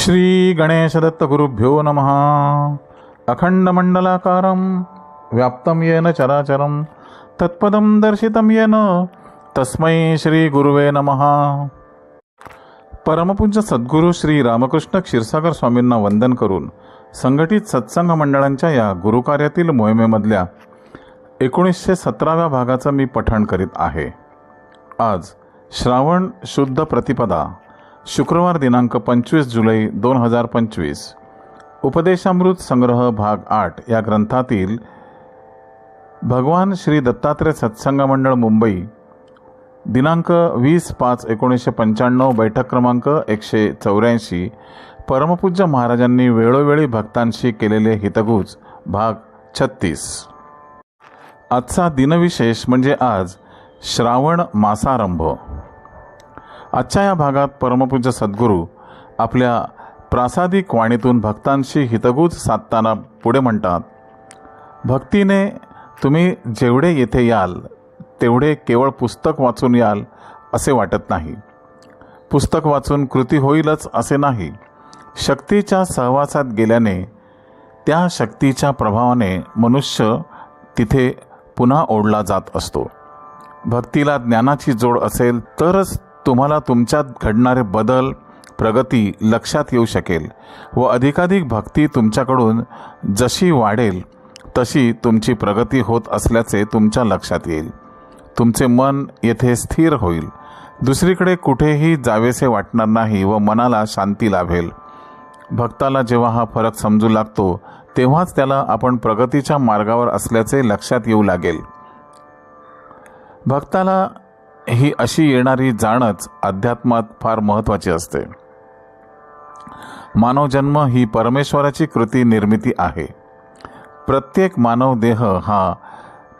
श्री गणेशदत्तगुरुभ्यो नमः। अखण्डमण्डलाकारं व्याप्तं येन चराचरं तत्पदं दर्शितं येन तस्मै श्रीगुरुवे नमः। परमपूज्य सद्गुरू श्री रामकृष्ण क्षीरसागर स्वामींना वंदन करून संघटित सत्संग मंडळांच्या या गुरुकार्यातील मोहिमेमधल्या एकोणीसशे सतराव्या भागाचं मी पठण करीत आहे. आज श्रावण शुद्ध प्रतिपदा. शुक्रवार दिनांक पंचवीस जुलै दोन हजार पंचवीस. उपदेशामृत संग्रह भाग आठ या ग्रंथातील भगवान श्री दत्तात्रय सत्संग मंडळ मुंबई दिनांक वीस पाच एकोणीसशे पंच्याण्णव बैठक क्रमांक एकशे चौऱ्याऐंशी परमपूज्य महाराजांनी वेळोवेळी भक्तांशी केलेले हितगुज भाग छत्तीस. आजचा दिनविशेष म्हणजे आज श्रावण मासारंभ. आजच्या या भागात परमपूज्य सद्गुरू आपल्या प्रासादिक वाणीतून भक्तांशी हितगुज साधताना पुढे म्हणतात भक्तीने तुम्ही जेवढे येथे याल तेवढे केवळ पुस्तक वाचून याल असे वाटत नाही. पुस्तक वाचून कृती होईलच असे नाही. शक्तीच्या सहवासात गेल्याने त्या शक्तीच्या प्रभावाने मनुष्य तिथे पुन्हा ओढला जात असतो. भक्तीला ज्ञानाची जोड असेल तरच तुम्हाला तुमच्यात घडणारे बदल प्रगती लक्षात येऊ शकेल व अधिकाधिक भक्ती तुमच्याकडून जशी वाढेल तशी तुमची प्रगती होत असल्याचे तुमच्या लक्षात येईल. तुमचे मन येथे स्थिर होईल. दुसरीकडे कुठेही जावेसे वाटणार नाही व मनाला शांती लाभेल. भक्ताला जेव्हा हा फरक समजू लागतो तेव्हाच त्याला आपण प्रगतीच्या मार्गावर असल्याचे लक्षात येऊ लागेल. भक्ताला ही अशी येणारी जाणच अध्यात्मात फार महत्वाची असते. मानवजन्म ही परमेश्वराची कृती निर्मिती आहे. प्रत्येक मानव देह हा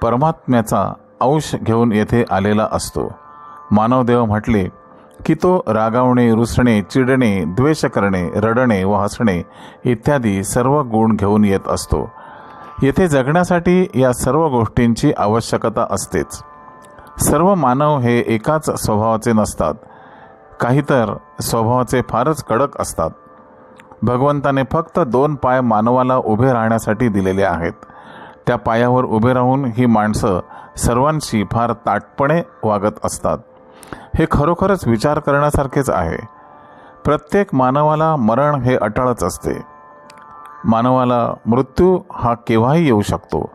परमात्म्याचा अंश घेऊन येथे आलेला असतो. मानवदेव म्हटले की तो रागावणे रुसणे चिडणे द्वेष करणे रडणे व हसणे इत्यादी सर्व गुण घेऊन येत असतो. येथे जगण्यासाठी या सर्व गोष्टींची आवश्यकता असतेच. सर्व मानव हे एकाच स्वभावाचे नसतात. काही तर स्वभावाचे फारच कडक असतात. भगवंताने फक्त दोन पाय मानवाला उभे राहण्यासाठी दिलेले आहेत. त्या पायावर उभे राहून ही माणसं सर्वांशी फार ताटपणे वागत असतात. हे खरोखरच विचार करण्यासारखेच आहे. प्रत्येक मानवाला मरण हे अटळच असते. मानवाला मृत्यू हा केव्हाही येऊ शकतो.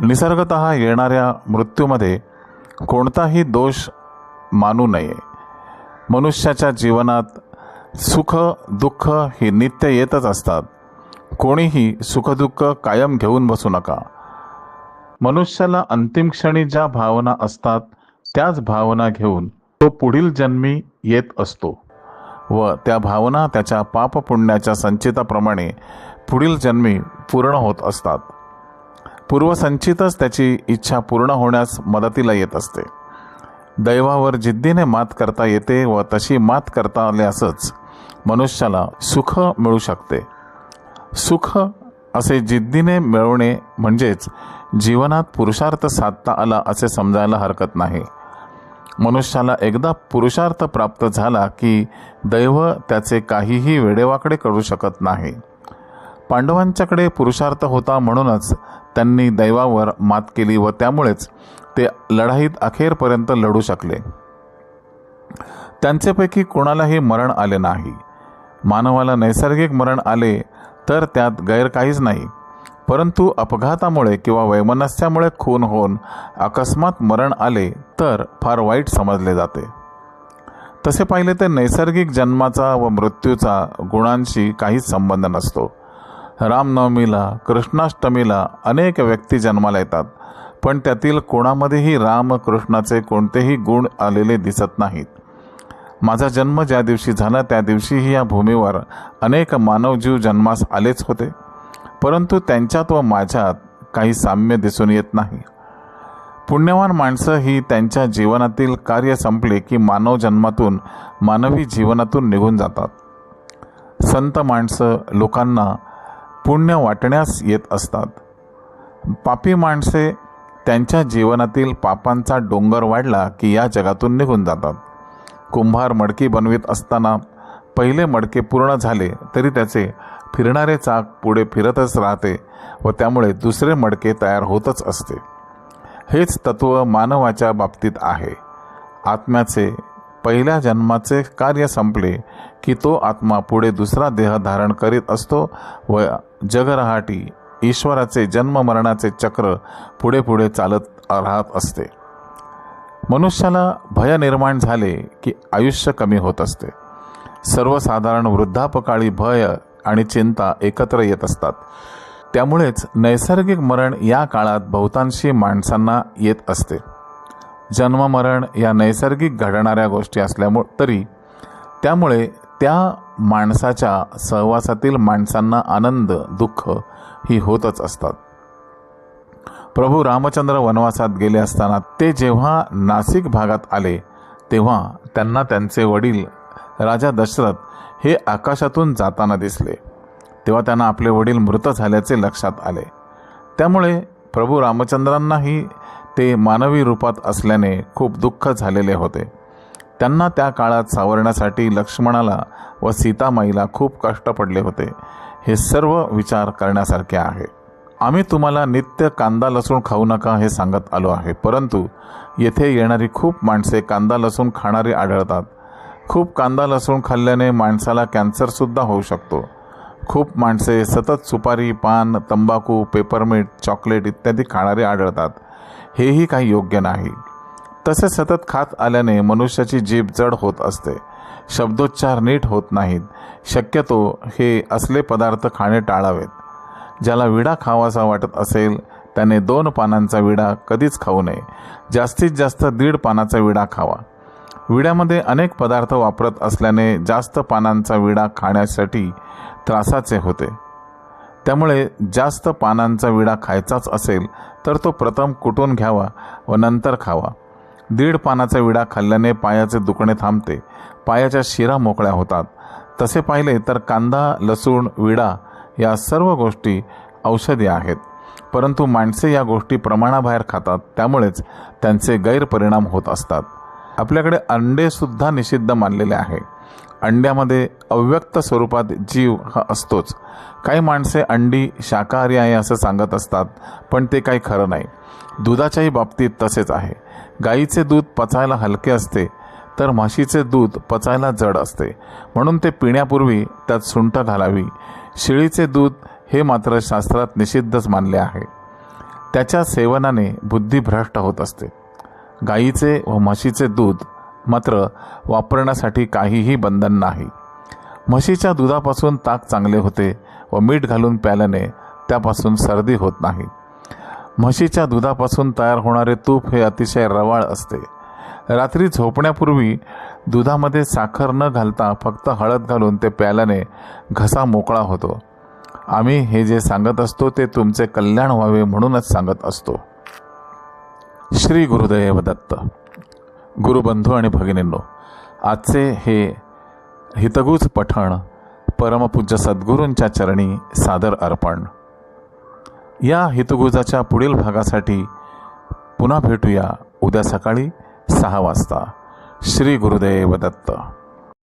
निसर्गत येणाऱ्या मृत्यूमध्ये कोणताही दोष मानू नये. मनुष्याच्या जीवनात सुख दुःख ही नित्य येतच असतात. कोणीही सुखदुःख कायम घेऊन बसू नका. मनुष्याला अंतिम क्षणी ज्या भावना असतात त्याच भावना घेऊन तो पुढील जन्मी येत असतो व त्या भावना त्याच्या पापपुण्याच्या संचिताप्रमाणे पुढील जन्मी पूर्ण होत असतात. पूर्वसंचितच त्याची इच्छा पूर्ण होण्यास मदतीला येत असते. दैवावर जिद्दीने मात करता येते व तशी मात करता आल्यासच मनुष्याला सुख मिळू शकते. सुख असे जिद्दीने मिळवणे म्हणजेच जीवनात पुरुषार्थ साधता आला असे समजायला हरकत नाही. मनुष्याला एकदा पुरुषार्थ प्राप्त झाला की दैव त्याचे काहीही वेडेवाकडे करू शकत नाही. पांडवांच्याकडे पुरुषार्थ होता म्हणूनच त्यांनी दैवावर मात केली व त्यामुळेच ते लढाईत अखेरपर्यंत लढू शकले. त्यांच्यापैकी कोणालाही मरण आले नाही. मानवाला नैसर्गिक मरण आले तर त्यात गैर काहीच नाही. परंतु अपघातामुळे किंवा वैमनस्यामुळे खून होऊन अकस्मात मरण आले तर फार वाईट समजले जाते. तसे पाहिले तर नैसर्गिक जन्माचा व मृत्यूचा गुणांशी काहीच संबंध नसतो. रामनवमीला कृष्णाष्टमीला अनेक व्यक्ती जन्माला येतात पण त्यातील कोणामध्येही रामकृष्णाचे कोणतेही गुण आलेले दिसत नाहीत. माझा जन्म ज्या दिवशी झाला त्या दिवशीही या भूमीवर अनेक मानवजीव जन्मास आलेच होते. परंतु त्यांच्यात व माझ्यात काही साम्य दिसून येत नाही. पुण्यवान माणसं ही त्यांच्या जीवनातील कार्य संपले की मानव जन्मातून मानवी जीवनातून निघून जातात. संत माणसं लोकांना पुण्य वाटण्यास येत असतात. पापी माणसे त्यांच्या जीवनातील पापांचा डोंगर वाढला की या जगातून निघून जातात. कुंभार मडकी बनवीत असताना पहिले मडके पूर्ण झाले तरी त्याचे फिरणारे चाक पुढे फिरतच राहते व त्यामुळे दुसरे मडके तयार होतच असते. हेच तत्व मानवाच्या बाबतीत आहे. आत्म्याचे पहिल्या जन्माचे कार्य संपले की तो आत्मा पुढे दुसरा देह धारण करीत असतो व जगरहाटी ईश्वराचे जन्म मरणाचे चक्र पुढे पुढे चालत राहत असते. मनुष्याला भय निर्माण झाले की आयुष्य कमी होत असते. सर्वसाधारण वृद्धापकाळी भय आणि चिंता एकत्र येत असतात. त्यामुळेच नैसर्गिक मरण या काळात बहुतांशी माणसांना येत असते. जन्ममरण या नैसर्गिक घडणाऱ्या गोष्टी असल्यामुळे तरी त्यामुळे त्या माणसाच्या सहवासातील माणसांना आनंद दुःख ही होतच असतात. प्रभू रामचंद्र वनवासात गेले असताना ते जेव्हा नाशिक भागात आले तेव्हा त्यांना त्यांचे वडील राजा दशरथ हे आकाशातून जाताना दिसले. तेव्हा त्यांना आपले वडील मृत झाल्याचे लक्षात आले. त्यामुळे प्रभू रामचंद्रांनाही ते मानवी रूपात असल्याने खूप दुःख झालेले होते. त्यांना त्या काळात सावरण्यासाठी लक्ष्मणाला व सीतामाईला खूप कष्ट पडले होते. हे सर्व विचार करण्यासारखे आहे. आम्ही तुम्हाला नित्य कांदा लसूण खाऊ नका हे सांगत आलो आहे. परंतु येथे येणारी खूप माणसे कांदा लसूण खाणारी आढळतात. खूप कांदा लसूण खाल्ल्याने माणसाला कॅन्सरसुद्धा होऊ शकतो. खूप माणसे सतत सुपारी पान तंबाखू पेपरमीट चॉकलेट इत्यादी खाणारे आढळतात. हेही काही योग्य नाही. तसे सतत खात आल्याने मनुष्याची जीभ जड होत असते. शब्दोच्चार नीट होत नाहीत. शक्यतो हे असले पदार्थ खाणे टाळावेत. ज्याला विडा खावासा वाटत असेल त्याने दोन पानांचा विडा कधीच खाऊ नये. जास्तीत जास्त दीड पानाचा विडा खावा. विड्यामध्ये अनेक पदार्थ वापरत असल्याने जास्त पानांचा विडा खाण्यासाठी त्रासाचे होते. त्यामुळे जास्त पानांचा विडा खायचाच असेल तर तो प्रथम कुटून घ्यावा व नंतर खावा. दीड पानाचा विडा खाल्ल्याने पायाचे दुखणे थांबते. पायाच्या शिरा मोकळ्या होतात. तसे पाहिले तर कांदा लसूण विडा या सर्व गोष्टी औषधी आहेत. परंतु माणसे या गोष्टी प्रमाणाबाहेर खातात. त्यामुळेच त्यांचे गैरपरिणाम होत असतात. आपल्याकडे अंडेसुद्धा निषिद्ध मानलेले आहे. अंड्यामध्ये अव्यक्त स्वरूपात जीव हा असतोच. काही माणसे अंडी शाकाहारी आहे असं सांगत असतात पण ते काही खरं नाही. दुधाच्याही बाबतीत तसेच आहे. गाईचे दूध पचायला हलके असते तर म्हशीचे दूध पचायला जड असते. म्हणून ते पिण्यापूर्वी त्यात सुंठ घालावी. शिळीचे दूध हे मात्र शास्त्रात निषिद्धच मानले आहे. त्याच्या सेवनाने बुद्धी भ्रष्ट होत असते. गाईचे व म्हशीचे दूध मात्र वापरण्यासाठी काहीही बंधन नाही. म्हशीच्या दुधापासून ताक चांगले होते व मीठ घालून प्याल्याने त्यापासून सर्दी होत नाही. म्हशीच्या दुधापासून तयार होणारे तूप हे अतिशय रवाळ असते. रात्री झोपण्यापूर्वी दुधामध्ये साखर न घालता फक्त हळद घालून ते प्याल्याने घसा मोकळा होतो. आम्ही हे जे सांगत असतो ते तुमचे कल्याण व्हावे म्हणूनच सांगत असतो. श्री गुरुदेव दत्त. गुरुबंधू आणि भगिनींनो आजचे हे हितगुज पठण परमपूज्य सद्गुरूंच्या चरणी सादर अर्पण. या हितगुजाच्या पुढील भागासाठी पुन्हा भेटूया उद्या सकाळी सहा वाजता. श्री गुरुदेव दत्त.